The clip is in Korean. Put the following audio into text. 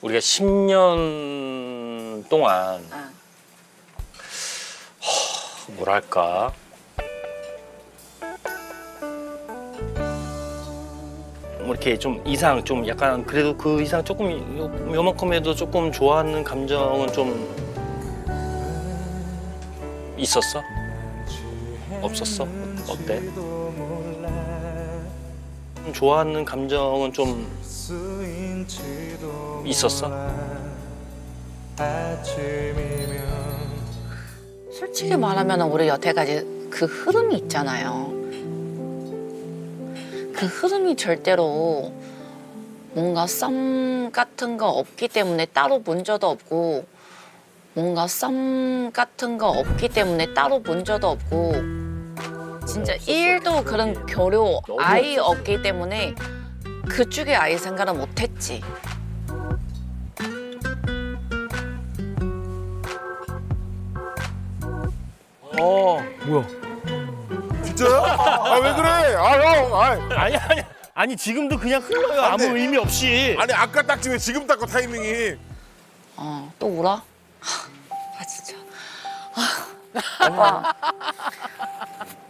우리가 10년 동안 아. 뭐랄까 뭐 이렇게 좀 이상 좀 약간 그래도 그 이상 조금 요- 요만큼 해도 조금 좋아하는 감정은 좀 있었어? 없었어? 어때? 좀 좋아하는 감정은 좀 있었어? 솔직히 말하면 우리 여태까지 그 흐름이 있잖아요. 그 흐름이 절대로 뭔가 썸 같은 거 없기 때문에 따로 본 적도 없고 뭔가 썸 같은 거 없기 때문에 따로 본 적도 없고 진짜 일도 그런 교류 아예 없기 때문에 그쪽에 아예 생각을 못했지. 어 진짜요? 아왜 그래? 아 형, 아, 아니 아니 아니 지금도 그냥 흘러요 아무 안 돼. 의미 없이 아니 아까 딱지 왜 지금 닦고 타이밍이? 어, 또 울어? 아 진짜. 아, 오빠